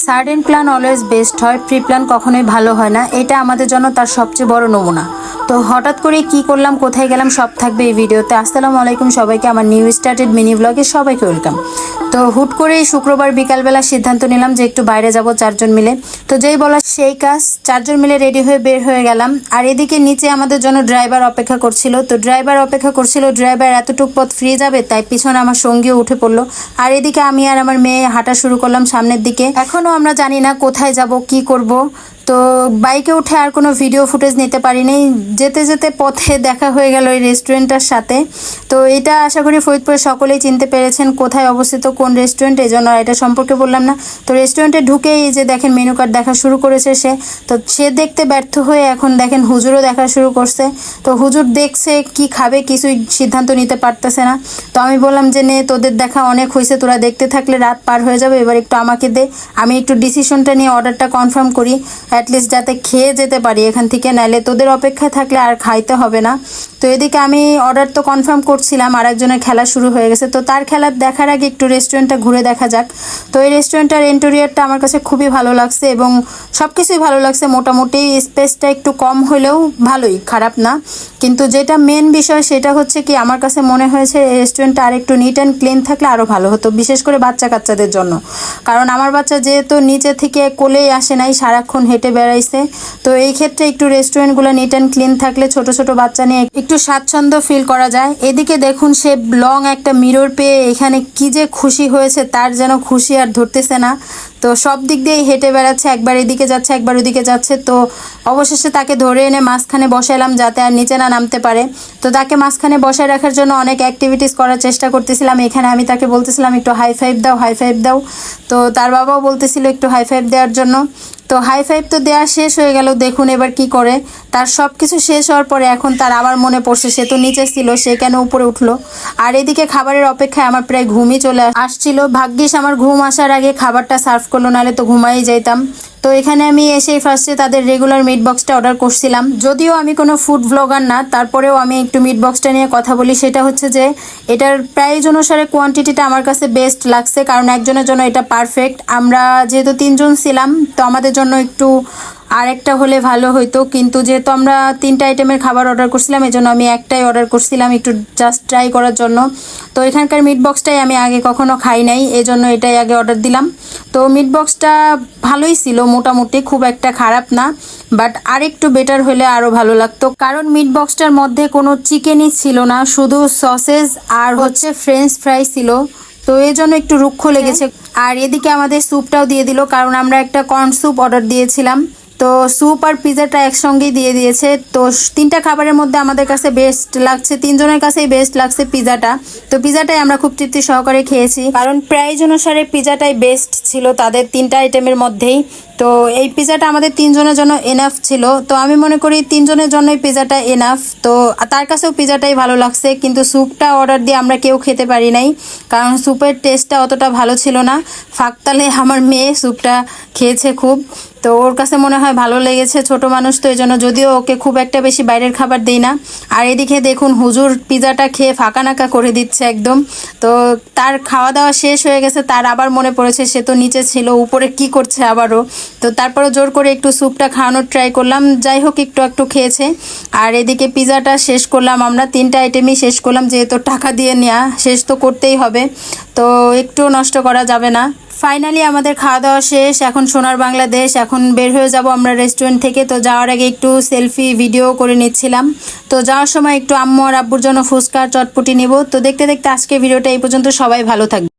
Sudden plan always best হয়, pre plan কখনোই ভালো হয় না। এটা আমাদের জন্য তার সবচেয়ে বড় নমুনা। তো হঠাৎ করে কি করলাম, কোথায় গেলাম, সব থাকবে এই ভিডিওতে। আসসালামু আলাইকুম সবাইকে, আমার নিউ স্টার্টেড মিনি ব্লগে সবাইকে ওয়েলকাম। তো হুট করেই শুক্রবার বিকালবেলা সিদ্ধান্ত নিলাম যে একটু বাইরে যাব চারজন মিলে। তো যেই বলা সেই কাজ, চারজন মিলে রেডি হয়ে বের হয়ে গেলাম। আর এদিকে নিচে আমাদের জন্য ড্রাইভার অপেক্ষা করছিল। তো ড্রাইভার অপেক্ষা করছিল, ড্রাইভার, এতটুক পথ ফ্রি যাবে? তাই পিছনে আমার সঙ্গীও উঠে পড়ল। আর এদিকে আমি আর আমার মেয়ে হাঁটা শুরু করলাম সামনের দিকে। এখনও আমরা জানি না কোথায় যাব কি করব। তো বাইকে উঠে আর কোনো ভিডিও ফুটেজ নিতে পারিনি। যেতে যেতে পথে দেখা হয়ে গেল এই রেস্টুরেন্টটার সাথে। তো এটা আশা করি ফরিদপুরে সকলেই চিনতে পেরেছেন কোথায় অবস্থিত, কোন রেস্টুরেন্ট এই জন্য এটা সম্পর্কে বললাম না। তো রেস্টুরেন্টে ঢুকেই যে দেখেন মেনু কার্ড দেখা শুরু করেছে সে। তো সে দেখতে ব্যর্থ হয়ে এখন দেখেন হুজুরও দেখা শুরু করছে। তো হুজুর দেখছে কি খাবে কিছুই সিদ্ধান্ত নিতে পারতেছে না। তো আমি বললাম যে, নে, তোদের দেখা অনেক হয়েছে, তোরা দেখতে থাকলে রাত পার হয়ে যাবে, এবার একটু আমাকে দে। আমি একটু ডিসিশনটা নিয়ে অর্ডারটা কনফার্ম করি। অ্যাটলিস্ট যাতে খেয়ে যেতে পারি এখান থেকে, নাইলে তোদের অপেক্ষায় থাকলে আর খাইতে হবে না। তো এদিকে আমি অর্ডার তো কনফার্ম করছিলাম আর একজনের খেলা শুরু হয়ে গেছে। তো তার খেলা দেখার আগে একটু রেস্টুরেন্টটা ঘুরে দেখা যাক। তো এই রেস্টুরেন্টটার ইন্টেরিয়ারটা আমার কাছে খুবই ভালো লাগছে এবং সব কিছুই ভালো লাগছে। মোটামুটি স্পেসটা একটু কম হলেও ভালোই, খারাপ না। কিন্তু যেটা মেন বিষয় সেটা হচ্ছে কি, আমার কাছে মনে হয়েছে এই রেস্টুরেন্টটা আর একটু নিট অ্যান্ড ক্লিন থাকলে আরও ভালো হতো, বিশেষ করে বাচ্চা কাচ্চাদের জন্য। কারণ আমার বাচ্চা যেহেতু নিচে থেকে কোলেই আসে নাই, সারাক্ষণ হেঁটে বেড়াইছে। তো এই ক্ষেত্রে একটু রেস্টুরেন্টগুলো নিট অ্যান্ড ক্লিন থাকলে ছোট ছোট বাচ্চা নিয়ে একটু স্বাচ্ছন্দ্য ফিল করা যায়। এদিকে দেখুন সে লং একটা মিরর পেয়ে এখানে কি যে খুশি হয়েছে, তার যেন খুশি আর ধরতেছে না। তো সব দিক দিয়েই হেঁটে বেড়াচ্ছে, একবার এদিকে যাচ্ছে, একবার ওদিকে যাচ্ছে। তো অবশেষে তাকে ধরে এনে মাঝখানে বসাইলাম যাতে আর নিচে না নামতে পারে। তো তাকে মাঝখানে বসায় রাখার জন্য অনেক অ্যাক্টিভিটিস করার চেষ্টা করতেছিলাম। এখানে আমি তাকে বলতেছিলাম, একটু হাই ফাইভ দাও হাই ফাইভ দাও। তো তার বাবাও বলতেছিল, একটু হাই ফাইভ দেওয়ার জন্য। তো হাই ফাইভ তো দেওয়া শেষ হয়ে গেল দেখুন এবার কি করে। তার সব কিছু শেষ হওয়ার পরে এখন তার আবার মনে পড়ছে, সে তো নিচে ছিল, সে কেন উপরে উঠল? আর এদিকে খাবারের অপেক্ষায় আমার প্রায় ঘুমই চলে আসছিল। ভাগ্যিস আমার ঘুম আসার আগে খাবারটা সার্ভ করল, নাহলে তো ঘুমাই যাইতাম। তো এখানে আমি এসে ফার্স্টে তাদের রেগুলার মিট বক্সটা অর্ডার করছিলাম। যদিও আমি কোনো ফুড ব্লগার না, তারপরেও আমি একটু মিট বক্সটা নিয়ে কথা বলি। সেটা হচ্ছে যে, এটার প্রাইস অনুসারে কোয়ান্টিটিটা আমার কাছে বেস্ট লাগছে, কারণ একজনের জন্য এটা পারফেক্ট আমরা যেহেতু তিনজন ছিলাম, তো আমাদের জন্য একটু আরেকটা হলে ভালো হইতো, কিন্তু যেহেতু আমরা তিনটা আইটেমের খাবার অর্ডার করছিলাম এই জন্য আমি একটাই অর্ডার করছিলাম একটু জাস্ট ট্রাই করার জন্য। তো এখানকার মিট বক্সটাই আমি আগে কখনো খাই নাই এই জন্য এটাই আগে অর্ডার দিলাম। তো মিট বক্সটা ভালোই ছিল, মোটামুটি খুব একটা খারাপ না বাট আরেকটু বেটার হলে আরও ভালো লাগতো। কারণ মিট বক্সটার মধ্যে কোনো চিকেনই ছিল না, শুধু সসেজ আর হচ্ছে ফ্রেঞ্চ ফ্রাই ছিল। তো এই জন্য একটু রুক্ষ লেগেছে। আর এদিকে আমাদের স্যুপটাও দিয়ে দিল, কারণ আমরা একটা কর্ন স্যুপ অর্ডার দিয়েছিলাম। তো স্যুপ আর পিজাটা একসঙ্গেই দিয়ে দিয়েছে। তো তিনটা খাবারের মধ্যে আমাদের কাছে বেস্ট লাগছে, তিনজনের কাছেই বেস্ট লাগছে পিজাটা তো পিজাটাই আমরা খুব তৃপ্তি সহকারে খেয়েছি। কারণ প্রাইজ অনুসারে পিজাটাই বেস্ট ছিল তাদের তিনটা আইটেমের মধ্যেই। তো এই পিজাটা আমাদের তিনজনের জন্য এনাফ ছিল। তো আমি মনে করি তিনজনের জন্যই পিজাটা এনাফ তো তার কাছেও পিজাটাই ভালো লাগছে, কিন্তু স্যুপটা অর্ডার দিয়ে আমরা কেউ খেতে পারি নাই। কারণ স্যুপের টেস্টটা অতটা ভালো ছিল না। ফাঁকতালে আমার মেয়ে স্যুপটা খেয়েছে খুব। তো ওর কাছে মনে হয় ভালো লেগেছে ছোট মানুষ তো এই জন্য যদিও ওকে খুব একটা বেশি বাইরের খাবার দিই না। আর এদিকে দেখুন, হুজুর পিজাটা খেয়ে ফাঁকা নাকা করে দিচ্ছে একদম। তো তার খাওয়া দাওয়া শেষ হয়ে গেছে, তার আবার মনে পড়েছে সে তো নিচে ছিল, উপরে কি করছে আবারও। তো তারপরে জোর করে একটু স্যুপটা খাওয়ানোর ট্রাই করলাম, যাই হোক একটু একটু খেয়েছে। আর এদিকে পিজাটা শেষ করলাম, আমরা তিনটা আইটেমই শেষ করলাম, যেহেতু টাকা দিয়ে নেওয়া শেষ তো করতেই হবে। তো একটু নষ্ট করা যাবে না। ফাইনালি আমাদের খাওয়া দাওয়া শেষ। এখন সোনার বাংলাদেশ। এখন বের হয়ে যাব আমরা রেস্টুরেন্ট থেকে। তো যাওয়ার আগে একটু সেলফি ভিডিও করে নিচ্ছিলাম। তো যাওয়ার সময় একটু আম্মু আর আব্বুর জন্য ফুচকা চটপটি নেব। তো দেখতে দেখতে আজকে ভিডিওটা এই পর্যন্ত। সবাই ভালো থাকবে